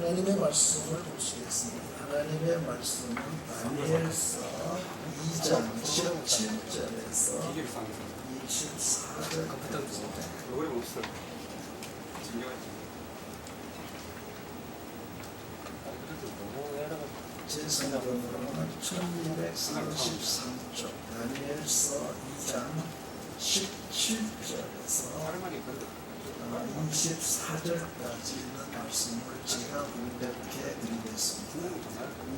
하나님의 말씀을 보시겠습니다. 하나님의 말씀은 다니엘서 2장 17절에서 기계를 상해서 24절까지 요거는 없어. 진료가 너무 애라가 제 성경으로는 1233쪽 다니엘서 2장 17절에서 다른 말이 그런데 24절까지 있는 말씀을 제가 분별케 드리겠습니다.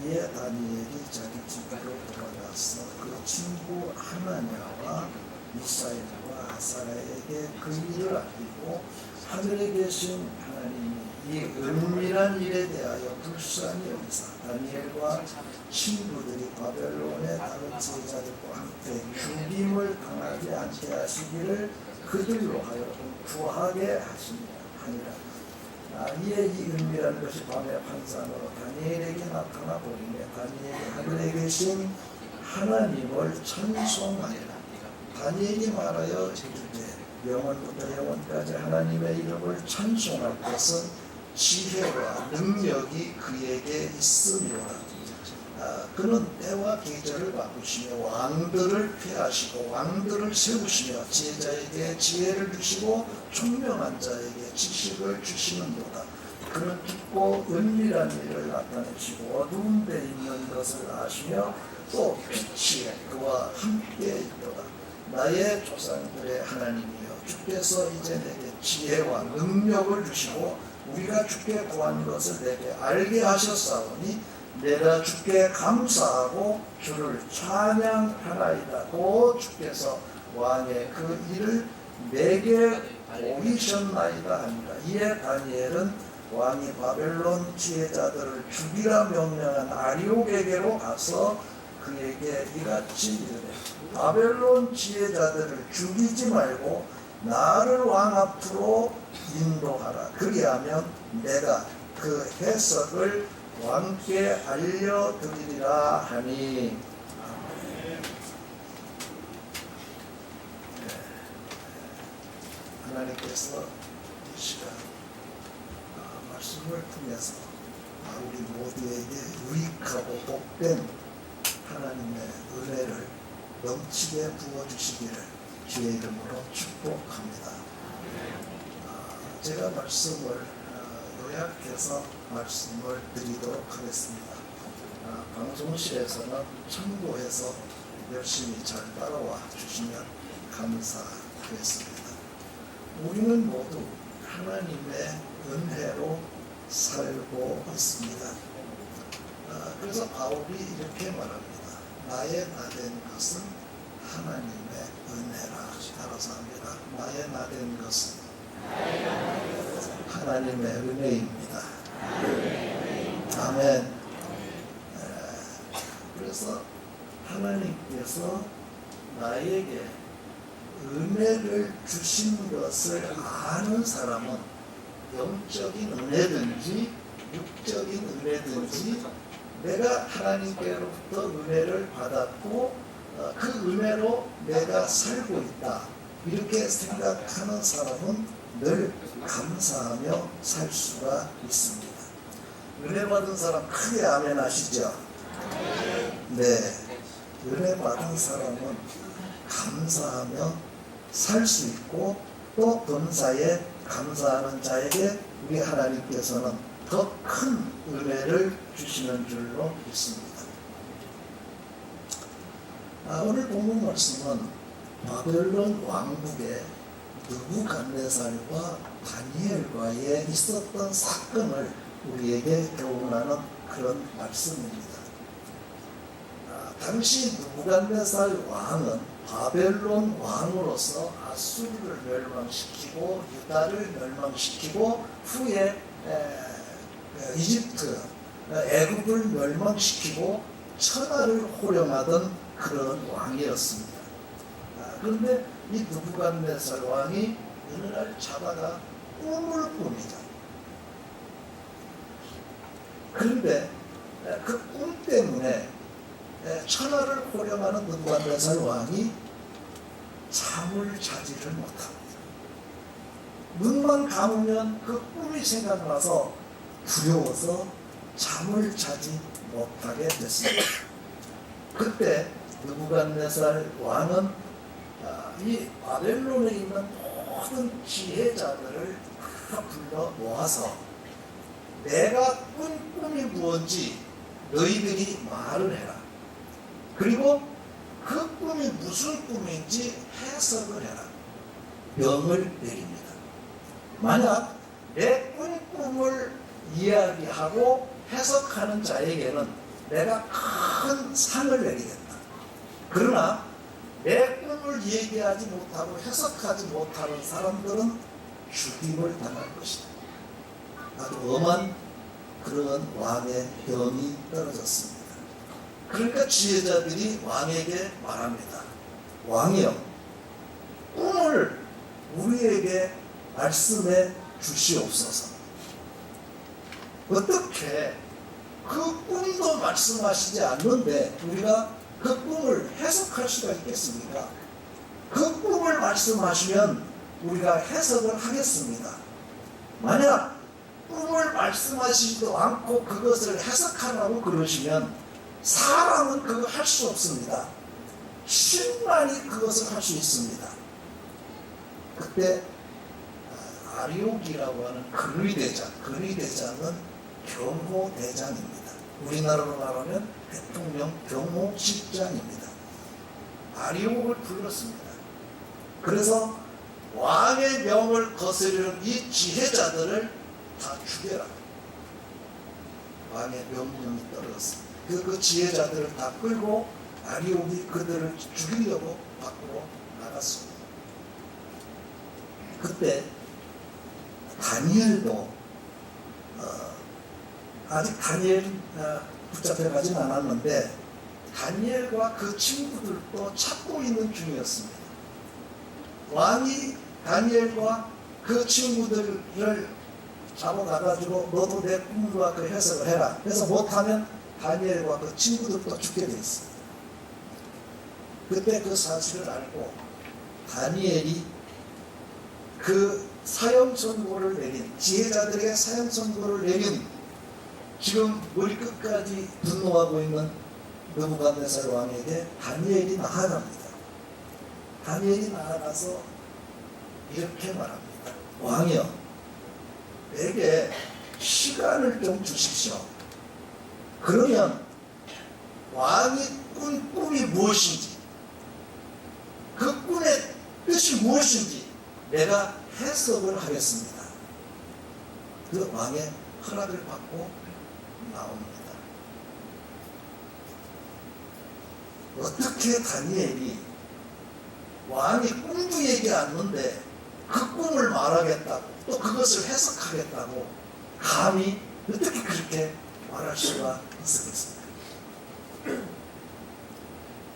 이에 다니엘이 자기 집으로 돌아가서 그 친구 하나냐와 미사일과 아사라에게 그 일을 알리고 하늘에 계신 하나님 이이 은밀한 일에 대하여 불쌍히 여기사 다니엘과 친구들이 바벨론의 다른 제자들과 함께 죽임을 당하지 않게 하시기를 그들로 하여금 구하게 하시니라 하니라. 아, 이에 이 은밀한 것이 밤의 환상으로 다니엘에게 나타나 보이며 다니엘이 하늘에 계신 하나님을 찬송하니라. 다니엘이 말하여 이르되 영원부터 영원까지 하나님의 이름을 찬송할 것은 지혜와 능력이 그에게 있음이로라 아, 그는 때와 계절을 바꾸시며 왕들을 폐하시고 왕들을 세우시며 제자에게 지혜를 주시고 총명한 자에게 지식을 주시는도다. 그는 깊고 은밀한 일을 나타내시고 어두운 데 있는 것을 아시며 또 빛이 그와 함께 있도다. 나의 조상들의 하나님이여 주께서 이제 내게 지혜와 능력을 주시고 우리가 주께 구한 것을 내게 알게 하셨사오니 내가 주께 감사하고 주를 찬양하나이다. 또 주께서 왕의 그 일을 내게 보이셨나이다 하니라. 이에 다니엘은 왕이 바벨론 지혜자들을 죽이라 명령한 아리옥에게로 가서 그에게 이같이 이르되 바벨론 지혜자들을 죽이지 말고 나를 왕 앞으로 인도하라. 그리하면 내가 그 해석을 왕께 알려드리리라 하니 네. 하나님께서 이 시간 아, 말씀을 통해서 아, 우리 모두에게 유익하고 복된 하나님의 은혜를 넘치게 부어주시기를 주의 이름으로 축복합니다. 아, 제가 말씀을 아, 요약해서 말씀을 드리도록 하겠습니다. 아, 방송실에서는 참고해서 열심히 잘 따라와 주시면 감사하겠습니다. 우리는 모두 하나님의 은혜로 살고 있습니다. 아, 그래서 바울이 이렇게 말합니다. 나의 나된 것은 하나님의 은혜라. 따라서 합니다. 나의 나된 것은 하나님의 은혜입니다. 아멘. 에, 그래서 하나님께서 나에게 은혜를 주신 것을 아는 사람은 영적인 은혜든지 육적인 은혜든지 내가 하나님께로부터 은혜를 받았고 어, 그 은혜로 내가 살고 있다 이렇게 생각하는 사람은 늘 감사하며 살 수가 있습니다. 은혜 받은 사람 크게 아멘 하시죠? 네. 은혜 받은 사람은 감사하며 살 수 있고 또 범사에 감사하는 자에게 우리 하나님께서는 더 큰 은혜를 주시는 줄로 믿습니다. 아, 오늘 본문 말씀은 바벨론 왕국의 느부갓네살과 다니엘과의 있었던 사건을 우리에게 교훈하는 그런 말씀입니다. 아, 당시 느부갓네살 왕은 바벨론 왕으로서 아수르를 멸망시키고 유다를 멸망시키고 후에 이집트, 에, 애굽을 멸망시키고 천하를 호령하던 그런 왕이었습니다. 아, 그런데 이 느부갓네살 왕이 어느 날 자다가 꿈을 꿉니다. 그런데 그 꿈 때문에 천하를 호령하는 느부갓네살 왕이 잠을 자지를 못합니다. 눈만 감으면 그 꿈이 생각나서 두려워서 잠을 자지 못하게 됐습니다. 그때 느부갓네살 왕은 아, 이 바벨론에 있는 모든 지혜자들을 다 불러 모아서 내가 꾼 꿈이 무엇인지 너희들이 말을 해라. 그리고 그 꿈이 무슨 꿈인지 해석을 해라. 명을 내립니다. 만약 내꾼 꿈을 이야기하고 해석하는 자에게는 내가 큰 상을 내리겠다. 그러나 내 꿈을 얘기하지 못하고 해석하지 못하는 사람들은 죽임을 당할 것이다. 아주 엄한 그런 왕의 병이 떨어졌습니다. 그러니까 지혜자들이 왕에게 말합니다. 왕이여, 꿈을 우리에게 말씀해 주시옵소서. 어떻게 그 꿈도 말씀하시지 않는데 우리가 그 꿈을 해석할 수가 있겠습니까? 그 꿈을 말씀하시면 우리가 해석을 하겠습니다. 만약 꿈을 말씀하시지도 않고 그것을 해석하라고 그러시면 사람은 그거 할 수 없습니다. 신만이 그것을 할 수 있습니다. 그때 아, 아리옥이라고 하는 근위대장, 근위대장은 경호대장입니다. 우리나라로 말하면 대통령 경호 실장입니다. 아리옥을 불렀습니다. 그래서 왕의 명을 거스르는 이 지혜자들을 다 죽여라. 왕의 명령이 떨어졌습니다. 그, 그 지혜자들을 다 끌고 아리옥이 그들을 죽이려고 밖으로 나갔습니다. 그때 다니엘도 어, 아직 다니엘 어, 붙잡혀 가진 않았는데 다니엘과 그 친구들도 찾고 있는 중이었습니다. 왕이 다니엘과 그 친구들을 잡아가가지고 너도 내 꿈과 그 해석을 해라. 그래서 못하면 다니엘과 그 친구들도 죽게 돼 있습니다. 그때 그 사실을 알고 다니엘이 그 사형 선고를 내린 지혜자들에게 사형 선고를 내린 지금 머리 끝까지 분노하고 있는 느부갓네살 왕에게 다니엘이 나아갑니다. 다니엘이 나아가서 이렇게 말합니다. 왕이여, 내게 시간을 좀 주십시오. 그러면 왕이 꾼 꿈이 무엇인지, 그 꿈의 뜻이 무엇인지 내가 해석을 하겠습니다. 그 왕의 허락을 받고 나옵니다. 어떻게 다니엘이 왕이 꿈도 얘기 않는데 그 꿈을 말하겠다고 또 그것을 해석하겠다고 감히 어떻게 그렇게 말할 수가 있었겠습니까?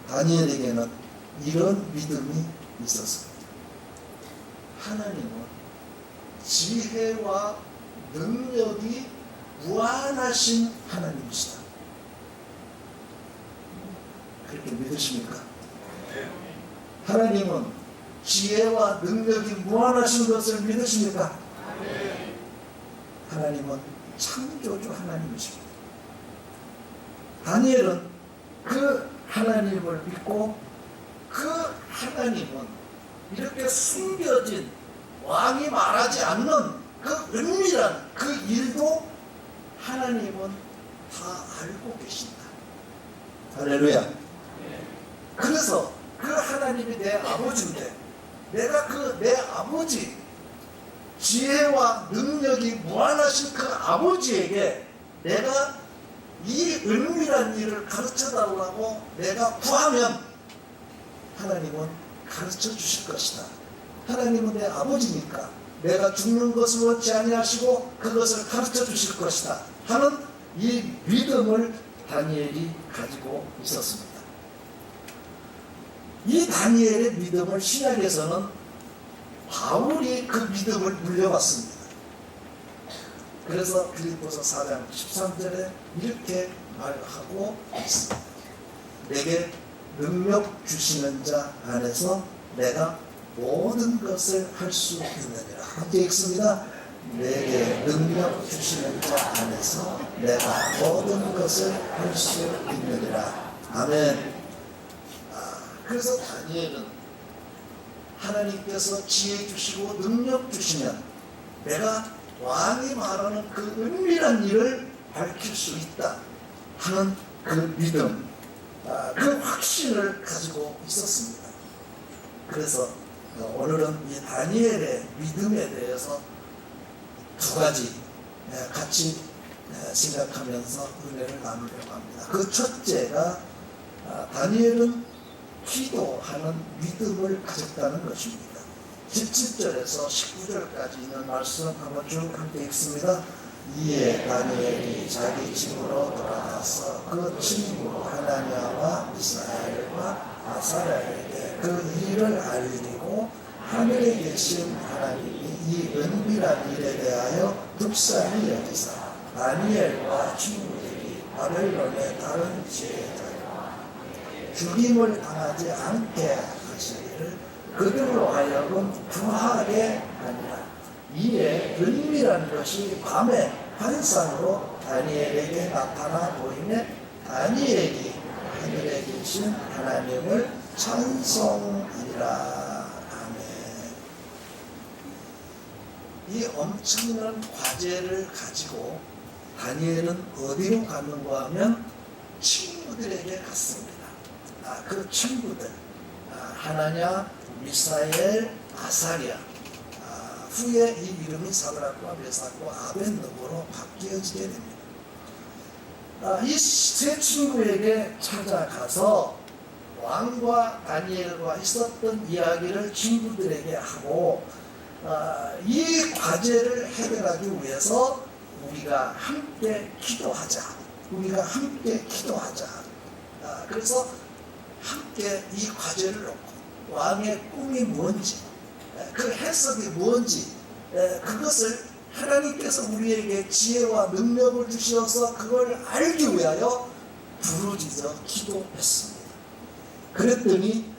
다니엘에게는 이런 믿음이 있었습니다. 하나님은 지혜와 능력이 무한하신 하나님이시다. 그렇게 믿으십니까? 하나님은 지혜와 능력이 무한하신 것을 믿으십니까? 하나님은 창조주 하나님이십니다. 다니엘은 그 하나님을 믿고 그 하나님은 이렇게 숨겨진 왕이 말하지 않는 그 은밀한 그 일도 하나님은 다 알고 계신다. 할렐루야. 그래서 그 하나님이 내 아버지인데 내가 그 내 아버지 지혜와 능력이 무한하신 그 아버지에게 내가 이 은밀한 일을 가르쳐 달라고 내가 구하면 하나님은 가르쳐 주실 것이다. 하나님은 내 아버지니까 내가 죽는 것을 원치 아니하시고 그것을 가르쳐 주실 것이다. 하는 이 믿음을 다니엘이 가지고 있었습니다. 이 다니엘의 믿음을 신약에서는 바울이 그 믿음을 물려받습니다. 그래서 빌립보서 4장 13절에 이렇게 말하고 있습니다. 내게 능력 주시는 자 안에서 내가 모든 것을 할 수 있느니라. 함께 읽습니다. 내게 능력 주시는 자 안에서 내가 모든 것을 할 수 있느니라. 아멘. 아, 그래서 다니엘은 하나님께서 지혜 주시고 능력 주시면 내가 왕이 말하는 그 은밀한 일을 밝힐 수 있다 하는 그 믿음, 아, 그 확신을 가지고 있었습니다. 그래서 어, 오늘은 이 다니엘의 믿음에 대해서 두 가지 예, 같이 예, 생각하면서 은혜를 나누려고 합니다. 그 첫째가 아, 다니엘은 기도하는 믿음을 가졌다는 것입니다. 17절에서 19절까지 있는 말씀 한번 쭉 함께 읽습니다. 이에 다니엘이 자기 집으로 돌아가서 그 친구 하나냐와 이스라엘과 아사랴에게 그 일을 알리 고 하늘에 계신 하나님이 이 은밀한 일에 대하여 득산히 여기사 다니엘과 친구들이 바벨론의 다른 지혜자와 죽임을 당하지 않게 하시기를 그들로 하여금 구하게 하니라. 이에 은밀한 것이 밤에 환상으로 다니엘에게 나타나 보이매 다니엘이 하늘에 계신 하나님을 찬송하리라. 아멘. 이 엄청난 과제를 가지고 다니엘은 어디로 갔는가 하면 친구들에게 갔습니다. 아, 그 친구들 아, 하나냐, 미사엘, 아사리아 아, 후에 이 이름이 사드락과 메삭과 아벤노고로 바뀌어지게 됩니다. 아, 이세 친구에게 찾아가서 왕과 다니엘과 있었던 이야기를 친구들에게 하고 아, 이 과제를 해결하기 위해서 우리가 함께 기도하자. 우리가 함께 기도하자. 아, 그래서 함께 이 과제를 놓고 왕의 꿈이 뭔지 에, 그 해석이 뭔지 에, 그것을 하나님께서 우리에게 지혜와 능력을 주셔서 그걸 알기 위하여 부르짖어 기도했습니다. 그랬더니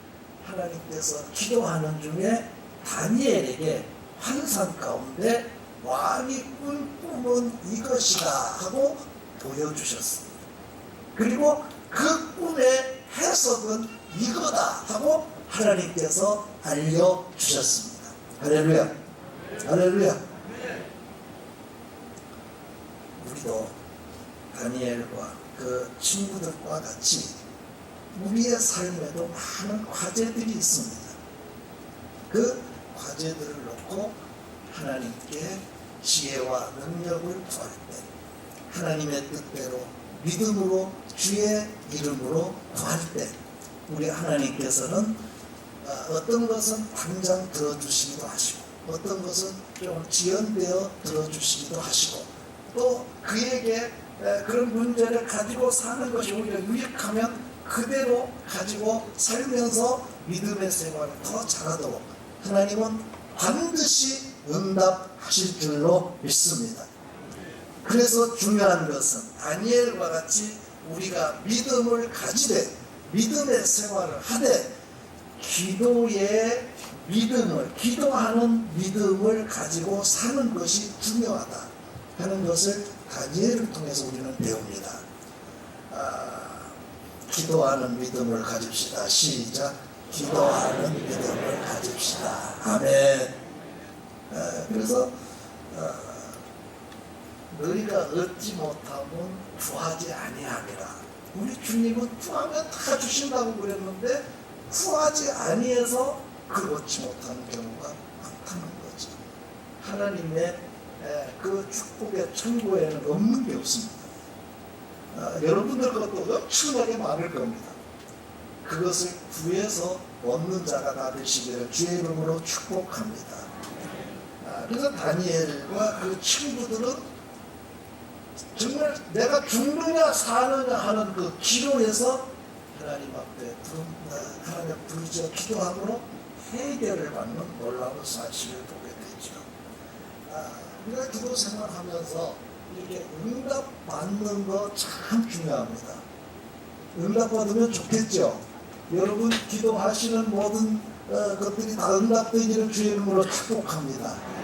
하나님께서 기도하는 중에 다니엘에게 환상 가운데 왕이 꾼 꿈은 이것이다 하고 보여주셨습니다. 그리고 그 꿈의 해석은 이거다 하고 하나님께서 알려주셨습니다. 할렐루야. 할렐루야. 우리도 다니엘과 그 친구들과 같이 우리의 삶에도 많은 과제들이 있습니다. 그 과제들을 놓고 하나님께 지혜와 능력을 구할 때 하나님의 뜻대로 믿음으로 주의 이름으로 구할 때 우리 하나님께서는 어, 어떤 것은 당장 들어주시기도 하시고 어떤 것은 좀 지연되어 들어주시기도 하시고 또 그에게 에, 그런 문제를 가지고 사는 것이 오히려 유익하면 그대로 가지고 살면서 믿음의 생활을 더 잘하도록 하나님은 반드시 응답하실 줄로 믿습니다. 그래서 중요한 것은 다니엘과 같이 우리가 믿음을 가지되 믿음의 생활을 하되 기도의 믿음을 기도하는 믿음을 가지고 사는 것이 중요하다 하는 것을 다니엘을 통해서 우리는 배웁니다. 아, 기도하는 믿음을 가집시다. 시작. 기도하는 믿음을 가집시다. 아멘. 아, 그래서 아, 너희가 얻지 못하면 구하지 아니함이라. 우리 주님은 구하면 다 주신다고 그랬는데 구하지 아니해서 그 얻지 못하는 경우가 많다는 거죠. 하나님의 에, 그 축복의 천국에는 없는 게 없습니다. 아, 여러분들 것도 엄청나게 많을 겁니다. 그것을 구해서 얻는 자가 다 되시기를 주의 이름으로 축복합니다. 아, 그래서 다니엘과 그 친구들은 정말 내가 죽느냐 사느냐 하는 그 기도에서 하나님 앞에 부름, 아, 하나님 부르짖어 기도함으로 해결을 받는 놀라운 사실을 보게 되죠. 아, 우리가 기도 생활하면서 이렇게 응답 받는 거 참 중요합니다. 응답 받으면 좋겠죠. 여러분 기도하시는 모든 어, 것들이 다 응답되기를 주의 이름으로 축복합니다.